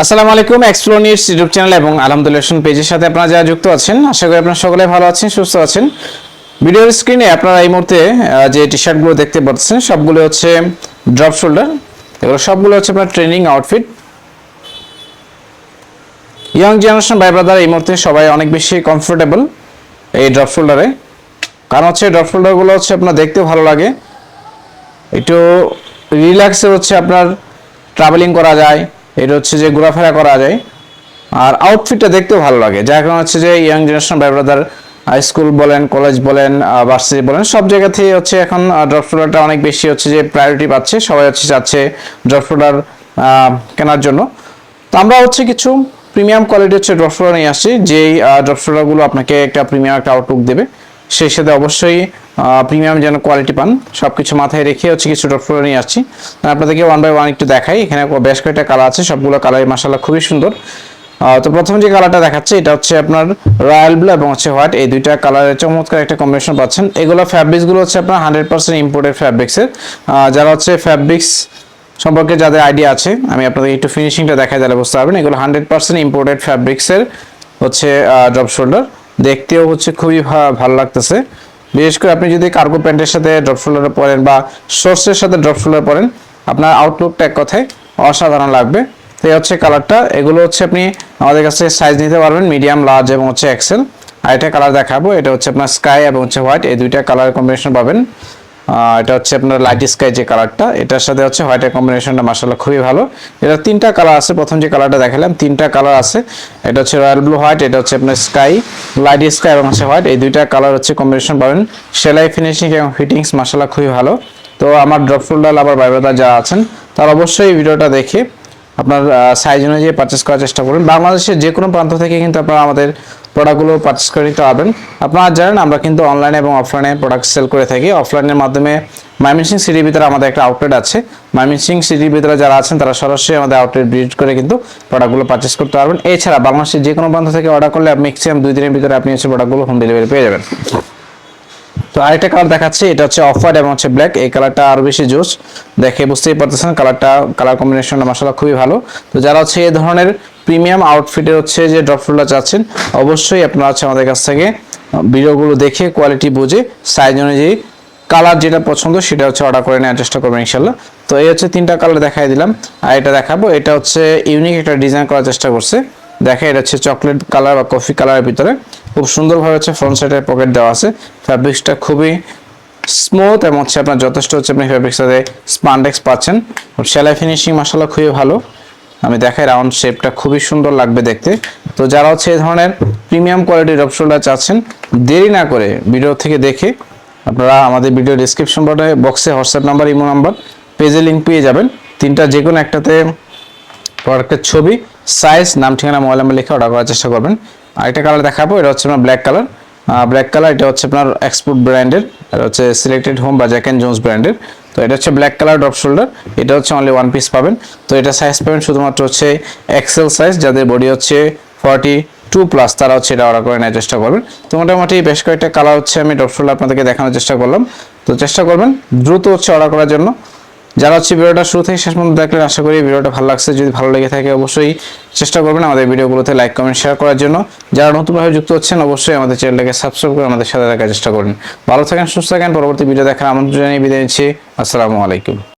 আসসালামু আলাইকুম explore news YouTube channel এবং আলহামদুলিল্লাহ পেজের সাথে আপনারা যারা যুক্ত আছেন, আশা করি আপনারা সকলে ভালো আছেন, সুস্থ আছেন। ভিডিওর স্ক্রিনে আপনারা এই মুহূর্তে যে টি শার্টগুলো দেখতে পাচ্ছেন, সবগুলো হচ্ছে ড্রপ শোল্ডার এগুলো সবগুলো হচ্ছে আপনার ট্রেনিং আউটফিট ইয়াং জেনারেশন ভাই ব্রাদার এই মুহূর্তে সবাই অনেক বেশি কমফোর্টেবল এই ড্রপ শোল্ডারে কারণ হচ্ছে ড্রপ শোল্ডারগুলো হচ্ছে আপনার দেখতে ভালো লাগে। একটু রিল্যাক্সে হচ্ছে আপনার ট্রাভেলিং করা যায়। এটা হচ্ছে যে ঘোরাফেরা করা যায়। আর আউটফিটটা দেখতেও ভালো লাগে। যার কারণ হচ্ছে যে ইয়াং জেনারেশন ভাই ব্রাদার হাই স্কুল বলেন কলেজ বলেন ভার্সিটি বলেন, সব জায়গা থেকে হচ্ছে এখন ড্রপ শোল্ডারটা অনেক বেশি হচ্ছে যে প্রায়োরিটি পাচ্ছে, সবাই হচ্ছে চাচ্ছে ড্রপ শোল্ডার কেনার জন্য। তো আমরা হচ্ছে কিছু প্রিমিয়াম কোয়ালিটি হচ্ছে ড্রপ শোল্ডার নিয়ে আসছি, যেই ড্রপ শোল্ডারগুলো আপনাকে একটা প্রিমিয়াম একটা আউটলুক দেবে। সেই সাথে অবশ্যই প্রিমিয়াম যেন কোয়ালিটি পান সব কিছু মাথায় রেখে হচ্ছে কিছু শোল্ডার নিয়ে আসছি। আপনাদেরকে ওয়ান বাই ওয়ান একটু দেখাই, এখানে বেশ কয়েকটা কালার আছে, সবগুলো কালার মাসাল্লাহ খুবই সুন্দর। তো প্রথম যে কালারটা দেখাচ্ছে, এটা হচ্ছে আপনার রয়্যাল ব্লু এবং হচ্ছে হোয়াইট এই দুইটা কালারের চমৎকার একটা কম্বিনেশন পাচ্ছেন। এগুলো ফ্যাব্রিক্সগুলো হচ্ছে আপনার হান্ড্রেড পার্সেন্ট ইম্পোর্টেড ফ্যাব্রিক্সের যারা হচ্ছে ফ্যাব্রিক্স সম্পর্কে যাদের আইডিয়া আছে, আমি আপনাদের একটু ফিনিশিংটা দেখাই, তাহলে বুঝতে পারবেন। এগুলো হান্ড্রেড পার্সেন্ট ইম্পোর্টেড ফ্যাব্রিক্সের হচ্ছে ড্রপ শোল্ডার দেখতেও হচ্ছে খুবই ভালো লাগতেছে। বিশেষ করে আপনি যদি কার্গো প্যান্টের সাথে ড্রপ শোল্ডার পরেন বা শর্টসের সাথে ড্রপ শোল্ডার পরেন আপনার আউটলুকটা এক কথায় অসাধারণ লাগবে। তো এই হচ্ছে কালারটা এগুলো হচ্ছে আপনি আমাদের কাছে সাইজ নিতে পারবেন মিডিয়াম লার্জ এবং হচ্ছে এক্সেল আর এটা কালার দেখাবো, এটা হচ্ছে আপনার স্কাই এবং হচ্ছে হোয়াইট এই দুইটা কালার কম্বিনেশন পাবেন। এটা হচ্ছে আপনার লাইট স্কাই যে কালারটা এটার সাথে হচ্ছে হোয়াইটের কম্বিনেশনটা মার্শাল্লাহ খুবই ভালো। এটা তিনটা কালার আছে, প্রথম যে কালারটা দেখালাম, তিনটা কালার আছে। এটা হচ্ছে রয়্যাল ব্লু হোয়াইট এটা হচ্ছে আপনার স্কাই লাইট স্কাই এবং হচ্ছে হোয়াইট এই দুইটা কালার হচ্ছে কম্বিনেশন পাবেন। সেলাই ফিনিশিং এবং ফিটিংস মার্শাল্লাহ খুবই ভালো। তো আমার ড্রপ ফোল্ডার আবার বাইবাদার যারা আছেন, তারা অবশ্যই ভিডিওটা দেখে আপনার সাইজ অনুযায়ী পারচেস করার চেষ্টা করুন। বাংলাদেশের যে কোনো প্রান্ত থেকে কিন্তু আপনারা আমাদের প্রোডাক্টগুলো পারচেস করে নিতে পারবেন। আপনারা জানেন, আমরা কিন্তু অনলাইনে এবং অফলাইনে প্রোডাক্ট সেল করে থাকি। অফলাইনের মাধ্যমে ময়মনসিং সিটির ভিতরে আমাদের একটা আউটলেট আছে। ময়মনসিং সিটির ভিতরে যারা আছেন, তারা সরাসরি আমাদের আউটলেট ভিজিট করে কিন্তু প্রোডাক্টগুলো পারচেস করতে পারবেন। এছাড়া বাংলাদেশের যে কোনো প্রান্ত থেকে অর্ডার করলে ম্যাক্সিমাম দুই দিনের ভিতরে আপনি হচ্ছে প্রোডাক্টগুলো হোম ডেলিভারি পেয়ে যাবেন। তো আরেকটা কালার দেখাচ্ছি, এটা হচ্ছে অফ হোয়াইট এবং হচ্ছে ব্ল্যাক এই কালারটা আরও বেশি জোস। দেখে বুঝতেই পারতেছেন কালারটা কালার কম্বিনেশনটা মাসাল্লাহ খুবই ভালো। তো যারা হচ্ছে এই ধরনের প্রিমিয়াম আউটফিটের হচ্ছে যে ড্রপ ফুলটা চাচ্ছেন, অবশ্যই আপনারা হচ্ছে আমাদের কাছ থেকে ভিডিওগুলো দেখে কোয়ালিটি বুঝে সাইজ অনুযায়ী কালার যেটা পছন্দ সেটা হচ্ছে অর্ডার করে নেওয়ার চেষ্টা করবেন ইনশাল্লাহ তো এই হচ্ছে তিনটা কালার দেখাই দিলাম, আর এটা দেখাবো, এটা হচ্ছে ইউনিক একটা ডিজাইন করার চেষ্টা করছে। দেখে এটা হচ্ছে চকলেট কালার বা কফি কালারের ভিতরে। খুব সুন্দরভাবে হচ্ছে ফ্রন্ট সাইডের পকেট দেওয়া আছে। ফ্যাব্রিক্সটা খুবই স্মুথ এবং হচ্ছে আপনার যথেষ্ট হচ্ছে আপনি ফ্যাব্রিক্স সাথে স্পান্ডেক্স পাচ্ছেন। সেলাই ফিনিশিং মশলা খুবই ভালো। আমি দেখাই রাউন্ড শেপটা খুবই সুন্দর লাগবে দেখতে। তো যারা হচ্ছে এই ধরনের প্রিমিয়াম কোয়ালিটির অপশনটা চাচ্ছেন, দেরি না করে ভিডিও থেকে দেখে আপনারা আমাদের ভিডিও ডিসক্রিপশন বক্সে হোয়াটসঅ্যাপ নাম্বার ইমো নাম্বার পেজে লিঙ্ক পেয়ে যাবেন। তিনটা যে কোনো একটাতে প্রোডাক্টের ছবি সাইজ নাম, ঠিকানা মোবাইল নাম্বার লিখে অর্ডার করার চেষ্টা করবেন। আরেকটা কালার দেখাবো, এটা হচ্ছে আপনার ব্ল্যাক কালার ব্ল্যাক কালার এটা হচ্ছে আপনার এক্সপোর্ট ব্র্যান্ডের এটা হচ্ছে সিলেক্টেড হোম বা জ্যাক অ্যান্ড জোন্স ব্র্যান্ডের তো এটা হচ্ছে ব্ল্যাক কালার ড্রপ শোল্ডার এটা হচ্ছে অনলি ওয়ান পিস পাবেন। তো এটা সাইজ পাবেন শুধুমাত্র হচ্ছে এক্সেল সাইজ যাদের বডি হচ্ছে ফর্টি টু প্লাস তারা হচ্ছে এটা অর্ডার করে নেওয়ার চেষ্টা করবেন। তো মোটামুটি বেশ কয়েকটা কালার হচ্ছে আমি ড্রপ শোল্ডার আপনাদেরকে দেখানোর চেষ্টা করলাম। তো চেষ্টা করবেন দ্রুত হচ্ছে অর্ডার করার জন্য। যারা হচ্ছে ভিডিওটা শুরু থেকে শেষ পর্যন্ত দেখলেন, আশা করি ভিডিওটা ভালো লাগছে। যদি ভালো লেগে থাকে অবশ্যই চেষ্টা করবেন আমাদের ভিডিওগুলোতে লাইক, কমেন্ট শেয়ার করার জন্য। যারা নতুনভাবে যুক্ত হচ্ছেন, অবশ্যই আমাদের চ্যানেলটাকে সাবস্ক্রাইব করে আমাদের সাথে দেখার চেষ্টা করুন। ভালো থাকেন, সুস্থ থাকেন। পরবর্তী ভিডিও দেখার আমন্ত্রণ জানিয়ে বিদায় নিচ্ছি। আসসালামু আলাইকুম।